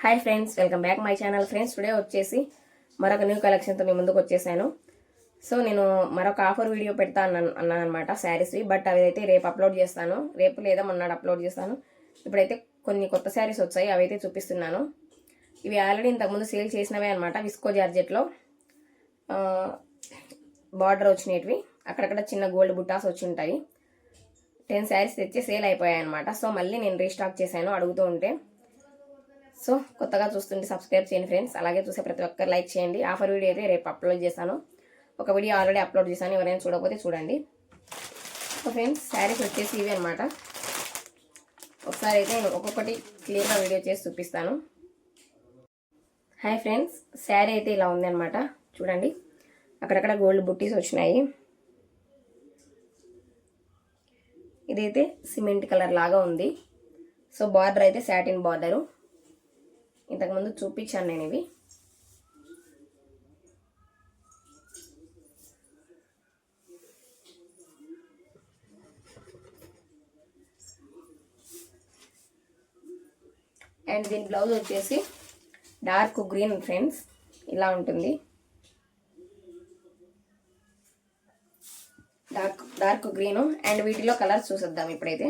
Hi friends welcome back my channel friends today వచ్చేసి మరొక new కలెక్షన్తో మీ ముందుకు వచ్చేసాను. సో నేను మరొక ఆఫర్ వీడియో పెడతా అన్నాను అన్నాను అనమాట శారీస్వి బట్ అవి అయితే రేపు అప్లోడ్ చేస్తాను. రేపు లేదా మొన్నటి అప్లోడ్ చేస్తాను. ఇప్పుడైతే కొన్ని కొత్త శారీస్ వచ్చాయి. అవైతే చూపిస్తున్నాను. ఇవి ఆల్రెడీ ఇంతకుముందు సేల్ చేసినవే అనమాట విస్కో జార్జెట్లో బార్డర్ వచ్చినవి. అక్కడక్కడ చిన్న గోల్డ్ బుట్టాస్ వచ్చి ఉంటాయి. టెన్ శారీస్ తెచ్చి సేల్ అయిపోయాయి అనమాట సో మళ్ళీ నేను రీస్టాక్ చేశాను అడుగుతూ ఉంటే. సో కొత్తగా చూస్తుంటే సబ్స్క్రైబ్ చేయండి ఫ్రెండ్స్ అలాగే చూసే ప్రతి ఒక్కరు లైక్ చేయండి. ఆఫర్ వీడియో అయితే రేపు అప్లోడ్ చేశాను ఒక వీడియో ఆల్రెడీ అప్లోడ్ చేశాను. ఎవరైనా చూడకపోతే చూడండి. సో ఫ్రెండ్స్ శారీస్ వచ్చేసి ఇవి అనమాట ఒకసారి అయితే నేను ఒక్కొక్కటి క్లియర్గా వీడియో చేసి చూపిస్తాను. హాయ్ ఫ్రెండ్స్ శారీ అయితే ఇలా ఉంది అనమాట చూడండి. అక్కడక్కడ గోల్డ్ బుట్టీస్ వచ్చినాయి. ఇదైతే సిమెంట్ కలర్ లాగా ఉంది. సో బార్డర్ అయితే శాటిన్ బార్డరు ఇంతకుముందు చూపించాను నేను ఇవి. అండ్ దీని బ్లౌజ్ వచ్చేసి డార్క్ గ్రీన్ ఫ్రెండ్స్ ఇలా ఉంటుంది. డార్క్ డార్క్ గ్రీన్ అండ్ వీటిలో కలర్స్ చూసేద్దాం ఇప్పుడైతే.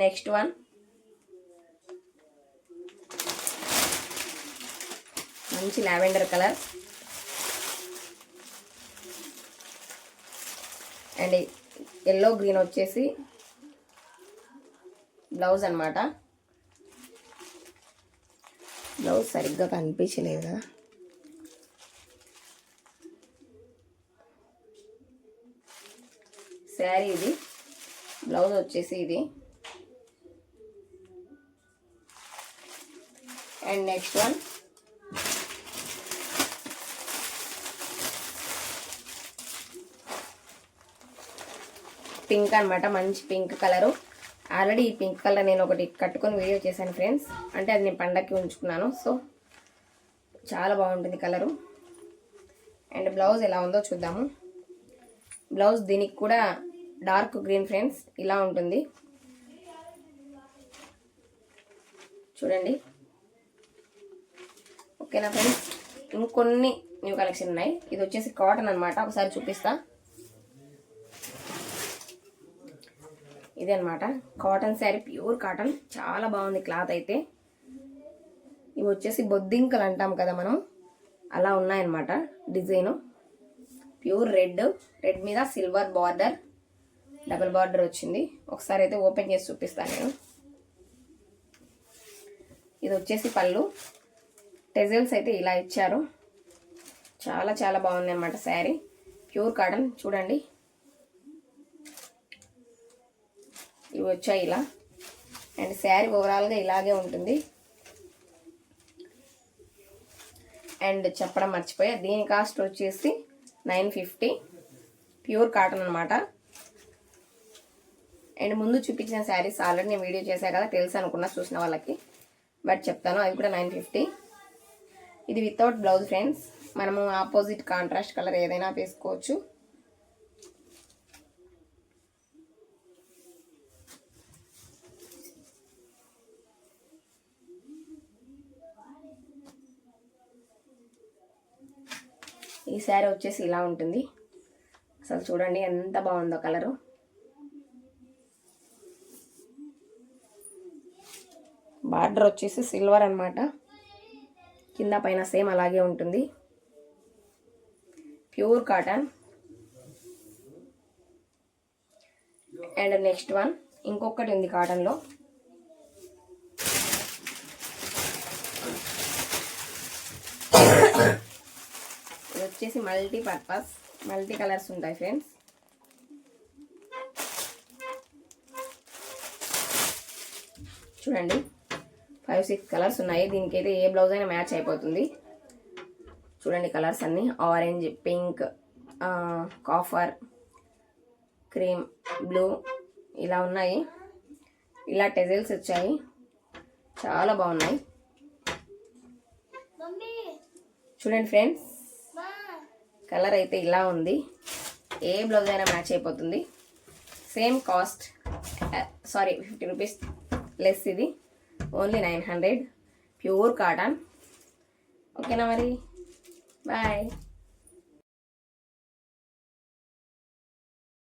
నెక్స్ట్ వన్ మంచి lavender colour. And yellow green వచ్చేసి బ్లౌజ్ అనమాట బ్లౌజ్ సరిగ్గా కనిపించలేదు కదా. శారీ ఇది. బ్లౌజ్ వచ్చేసి ఇది. అండ్ నెక్స్ట్ వన్ పింక్ అనమాట మంచి పింక్ కలరు ఆల్రెడీ ఈ పింక్ కలర్ నేను ఒకటి కట్టుకొని వీడియో చేశాను ఫ్రెండ్స్ అంటే అది నేను పండక్కి ఉంచుకున్నాను. సో చాలా బాగుంటుంది కలరు అండ్ బ్లౌజ్ ఎలా ఉందో చూద్దాము. బ్లౌజ్ దీనికి కూడా డార్క్ గ్రీన్ ఫ్రెండ్స్ ఇలా ఉంటుంది. చూడండి. ఓకేనా ఫ్రెండ్స్ ఇంకొన్ని న్యూ కలెక్షన్ ఉన్నాయి. ఇది వచ్చేసి కాటన్ అనమాట ఒకసారి చూపిస్తా. ఇదే అనమాట కాటన్ శారీ ప్యూర్ కాటన్ చాలా బాగుంది క్లాత్ అయితే. ఇవి వచ్చేసి బొద్దింకలు అంటాం కదా మనం. అలా ఉన్నాయన్నమాట డిజైన్ ప్యూర్ రెడ్ రెడ్ మీద సిల్వర్ బార్డర్ డబుల్ బార్డర్ వచ్చింది. ఒకసారి అయితే ఓపెన్ చేసి చూపిస్తాను నేను. ఇది వచ్చేసి పళ్ళు. టెజల్స్ అయితే ఇలా ఇచ్చారు. చాలా చాలా బాగుంది అనమాట శారీ. ప్యూర్ కాటన్ చూడండి. ఇవి వచ్చాయి ఇలా. అండ్ శారీ ఓవరాల్గా ఇలాగే ఉంటుంది. అండ్ చెప్పడం మర్చిపోయా దీని కాస్ట్ వచ్చేసి నైన్ ఫిఫ్టీ. ప్యూర్ కాటన్ అనమాట అండ్ ముందు చూపించిన శారీస్ ఆల్రెడీ నేను వీడియో చేశా కదా తెలుసు అనుకున్నా చూసిన వాళ్ళకి. బట్ చెప్తాను అవి కూడా నైన్ ఫిఫ్టీ. ఇది వితౌట్ బ్లౌజ్ ఫ్రెండ్స్ మనము ఆపోజిట్ కాంట్రాస్ట్ కలర్ ఏదైనా వేసుకోవచ్చు. ఈ శారీ వచ్చేసి ఇలా ఉంటుంది. అసలు చూడండి ఎంత బాగుందో కలరు బార్డర్ వచ్చేసి సిల్వర్ అనమాట కింద పైన సేమ్ అలాగే ఉంటుంది. Pure cotton. And next one ఇంకొకటి ఉంది కాటన్లో. ఇది వచ్చేసి మల్టీ పర్పస్ మల్టీ కలర్స్ ఉంటాయి ఫ్రెండ్స్. చూడండి. ఫైవ్ సిక్స్ కలర్స్ ఉన్నాయి. దీనికి అయితే ఏ బ్లౌజ్ అయినా మ్యాచ్ అయిపోతుంది. చూడండి కలర్స్ అన్నీ. Orange pink copper cream blue ఇలా ఉన్నాయి. ఇలా టెజల్స్ వచ్చాయి. చాలా బాగున్నాయి. చూడండి ఫ్రెండ్స్ కలర్ అయితే ఇలా ఉంది. ఏ బ్లౌజ్ అయినా మ్యాచ్ అయిపోతుంది. Same cost sorry fifty rupees less ఇది. Only nine hundred. Pure cotton. ఓకేనా మరి? బాయ్.